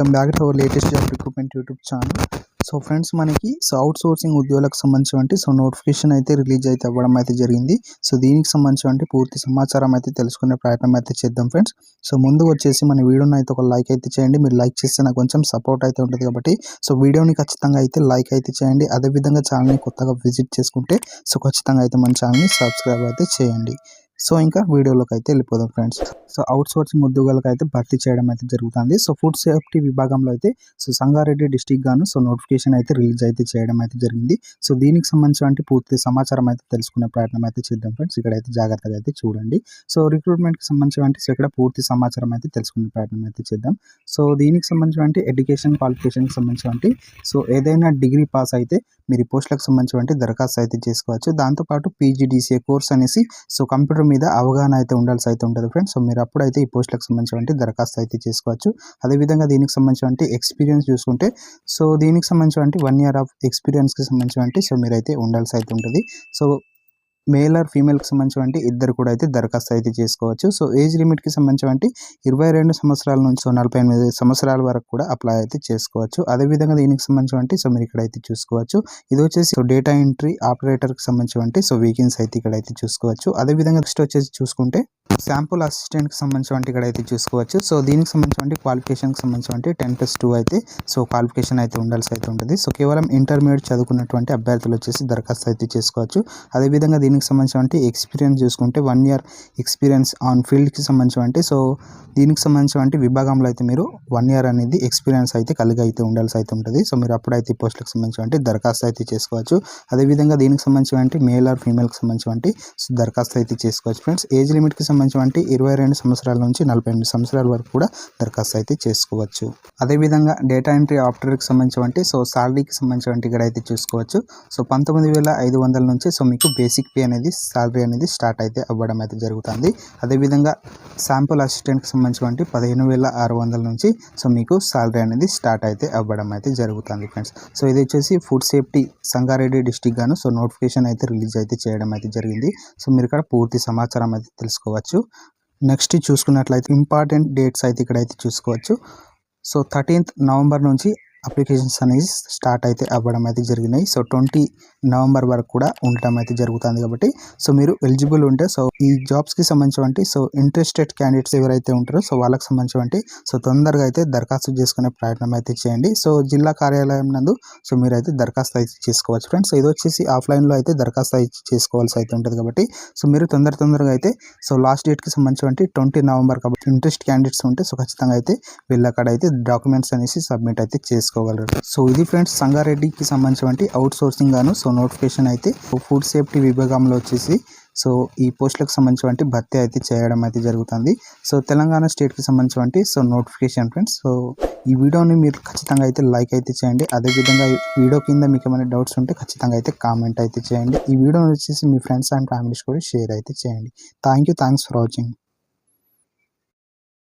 Welcome back to our latest job recruitment YouTube channel. So friends మనకి so outsourcing ఉద్యోగులకు సంబంధించి so notification అయితే release అయితే అవ్వడం అయితే జరిగింది. సో దీనికి సంబంధించి పూర్తి సమాచారం అయితే తెలుసుకునే ప్రయత్నం అయితే చేద్దాం ఫ్రెండ్స్. సో ముందు వచ్చేసి మన వీడియోని అయితే ఒక లైక్ అయితే చేయండి. మీరు లైక్ చేస్తే నాకు కొంచెం సపోర్ట్ అయితే ఉంటుంది కాబట్టి. సో వీడియోని ఖచ్చితంగా అయితే లైక్ అయితే చేయండి. అదేవిధంగా ఛానల్ని కొత్తగా విజిట్ చేసుకుంటే సో ఖచ్చితంగా అయితే మన ఛానల్ని సబ్స్క్రైబ్ అయితే చేయండి. సో ఇంకా వీడియోలోకి అయితే వెళ్ళిపోదాం ఫ్రెండ్స్. సో అవుట్ సోర్సింగ్ ఉద్యోగాలకు అయితే భర్తీ చేయడం అయితే జరుగుతుంది. సో ఫుడ్ సేఫ్టీ విభాగంలో అయితే సో సంగారెడ్డి డిస్టిక్ గాను సో నోటిఫికేషన్ అయితే రిలీజ్ అయితే చేయడం అయితే జరిగింది. సో దీనికి సంబంధించిన పూర్తి సమాచారం అయితే తెలుసుకునే ప్రయత్నం అయితే చేద్దాం ఫ్రెండ్స్. ఇక్కడ అయితే జాగ్రత్తగా అయితే చూడండి. సో రిక్రూట్మెంట్కి సంబంధించిన సో ఇక్కడ పూర్తి సమాచారం అయితే తెలుసుకునే ప్రయత్నం అయితే చేద్దాం. సో దీనికి సంబంధించిన ఎడ్యుకేషన్ క్వాలిఫికేషన్కి సంబంధించిన సో ఏదైనా డిగ్రీ పాస్ అయితే మీరు పోస్టులకు సంబంధించిన దరఖాస్తు అయితే చేసుకోవచ్చు. దాంతోపాటు పీజీడీసీఏ కోర్స్ అనేసి సో కంప్యూటర్ మీద అవగాహన అయితే ఉండాల్సి అయితే ఉంటుంది ఫ్రెండ్స్ సో మీరు అప్పుడైతే ఈ పోస్టులకు సంబంధించిన దరఖాస్తు అయితే చేసుకోవచ్చు. అదేవిధంగా దీనికి సంబంధించిన ఎక్స్పీరియన్స్ చూసుకుంటే సో దీనికి సంబంధించిన వన్ ఇయర్ ఆఫ్ ఎక్స్పీరియన్స్కి సంబంధించిన సో మీరైతే ఉండాల్సి అయితే ఉంటుంది. సో మేల్ ఆర్ ఫీమేల్కి సంబంధించిన ఇద్దరు కూడా అయితే దరఖాస్తు అయితే చేసుకోవచ్చు. సో ఏజ్ లిమిట్కి సంబంధించిన ఇరవై రెండు సంవత్సరాల నుంచి నలభై ఎనిమిది సంవత్సరాల వరకు కూడా అప్లై అయితే చేసుకోవచ్చు. అదేవిధంగా దీనికి సంబంధించిన సో మీరు ఇక్కడ అయితే చూసుకోవచ్చు. ఇది వచ్చేసి సో డేటా ఎంట్రీ ఆపరేటర్కి సంబంధించిన సో వీకెన్స్ అయితే ఇక్కడ అయితే చూసుకోవచ్చు అదేవిధంగా నెక్స్ట్ వచ్చేసి చూసుకుంటే శాంపుల్ అసిస్టెంట్కి సంబంధించిన ఇక్కడ అయితే చూసుకోవచ్చు. సో దీనికి సంబంధించిన క్వాలిఫికేషన్కి సంబంధించిన టెన్ ప్లస్ టూ అయితే సో క్వాలిఫికేషన్ అయితే ఉండాల్సి అయితే ఉంటుంది. సో కేవలం ఇంటర్మీడియట్ చదువుకున్నటువంటి అభ్యర్థులు వచ్చేసి దరఖాస్తు అయితే చేసుకోవచ్చు. అదేవిధంగా దీనికి సంబంధించిన ఎక్స్పీరియన్స్ చూసుకుంటే వన్ ఇయర్ ఎక్స్పీరియన్స్ ఆన్ ఫీల్డ్కి సంబంధించిన సో దీనికి సంబంధించిన విభాగంలో అయితే మీరు వన్ ఇయర్ అనేది ఎక్స్పీరియన్స్ అయితే కలిగి అయితే ఉండాల్సి అయితే ఉంటుంది. సో మీరు అప్పుడైతే పోస్టులకు సంబంధించిన దరఖాస్తు అయితే చేసుకోవచ్చు. అదేవిధంగా దీనికి సంబంధించిన మేల్ ఆర్ ఫీమేల్కి సంబంధించిన దరఖాస్తు అయితే చేసుకోవచ్చు ఫ్రెండ్స్ ఏజ్ లిమిట్కి సంబంధించిన ఇరవై రెండు సంవత్సరాల నుంచి నలభై ఎనిమిది సంవత్సరాల వరకు కూడా దరఖాస్తు అయితే చేసుకోవచ్చు. అదేవిధంగా డేటా ఎంట్రీ ఆపరేటర్కి సంబంధించిన సో శాలరీకి సంబంధించిన ఇక్కడ అయితే చూసుకోవచ్చు. సో పంతొమ్మిది వేల ఐదు వందల నుంచి సో మీకు బేసిక్ పే అనేది శాలరీ అనేది స్టార్ట్ అయితే అవ్వడం అయితే జరుగుతుంది. అదేవిధంగా శాంపుల్ అసిస్టెంట్కి సంబంధించినటువంటి పదిహేను వేల ఆరు వందల నుంచి సో మీకు శాలరీ అనేది స్టార్ట్ అయితే అవ్వడం అయితే జరుగుతుంది ఫ్రెండ్స్ సో ఇది వచ్చేసి ఫుడ్ సేఫ్టీ సంగారెడ్డి డిస్టిక్ గాను సో నోటిఫికేషన్ అయితే రిలీజ్ అయితే చేయడం అయితే జరిగింది. సో మీరు ఇక్కడ పూర్తి సమాచారం అయితే తెలుసుకోవచ్చు. నెక్స్ట్ చూసుకున్నట్లయితే ఇంపార్టెంట్ డేట్స్ అయితే ఇక్కడైతే చూసుకోవచ్చు. సో థర్టీన్త్ నవంబర్ నుంచి అప్లికేషన్స్ అనేది స్టార్ట్ అయితే అవ్వడం అయితే జరిగినాయి. సో ట్వంటీ నవంబర్ వరకు కూడా ఉండటం అయితే జరుగుతుంది కాబట్టి సో మీరు ఎలిజిబుల్ ఉంటే సో ఈ జాబ్స్కి సంబంధించి సో ఇంట్రెస్టెడ్ క్యాండిడేట్స్ ఎవరైతే ఉంటారో సో వాళ్ళకి సంబంధించి సో తొందరగా అయితే దరఖాస్తు చేసుకునే ప్రయత్నం అయితే చేయండి. సో జిల్లా కార్యాలయం నందు సో మీరు అయితే దరఖాస్తు అయితే చేసుకోవచ్చు ఫ్రెండ్స్. ఇది వచ్చేసి ఆఫ్లైన్లో అయితే దరఖాస్తు అయితే చేసుకోవాల్సి అయితే ఉంటుంది కాబట్టి సో మీరు తొందర తొందరగా అయితే సో లాస్ట్ డేట్కి సంబంధించి ట్వంటీ నవంబర్ కాబట్టి ఇంట్రెస్ట్ క్యాండిడేట్స్ ఉంటే సో ఖచ్చితంగా అయితే వీళ్ళ అక్కడ అయితే డాక్యుమెంట్స్ అనేసి సబ్మిట్ అయితే చేసుకోవాలి చేసుకోగలరు. సో ఇది ఫ్రెండ్స్ సంగారెడ్డికి సంబంధించిన అవుట్ సోర్సింగ్ గాను సో నోటిఫికేషన్ అయితే ఫుడ్ సేఫ్టీ విభాగంలో వచ్చేసి సో ఈ పోస్టులకు సంబంధించిన భర్తీ అయితే చేయడం అయితే జరుగుతుంది. సో తెలంగాణ స్టేట్కి సంబంధించిన సో నోటిఫికేషన్ ఫ్రెండ్స్. సో ఈ వీడియోని మీరు ఖచ్చితంగా అయితే లైక్ అయితే చేయండి. అదేవిధంగా వీడియో కింద మీకు ఏమైనా డౌట్స్ ఉంటే ఖచ్చితంగా అయితే కామెంట్ అయితే చేయండి. ఈ వీడియోని వచ్చేసి మీ ఫ్రెండ్స్ అండ్ ఫ్యామిలీస్ కూడా షేర్ అయితే చేయండి. Thank you thanks for watching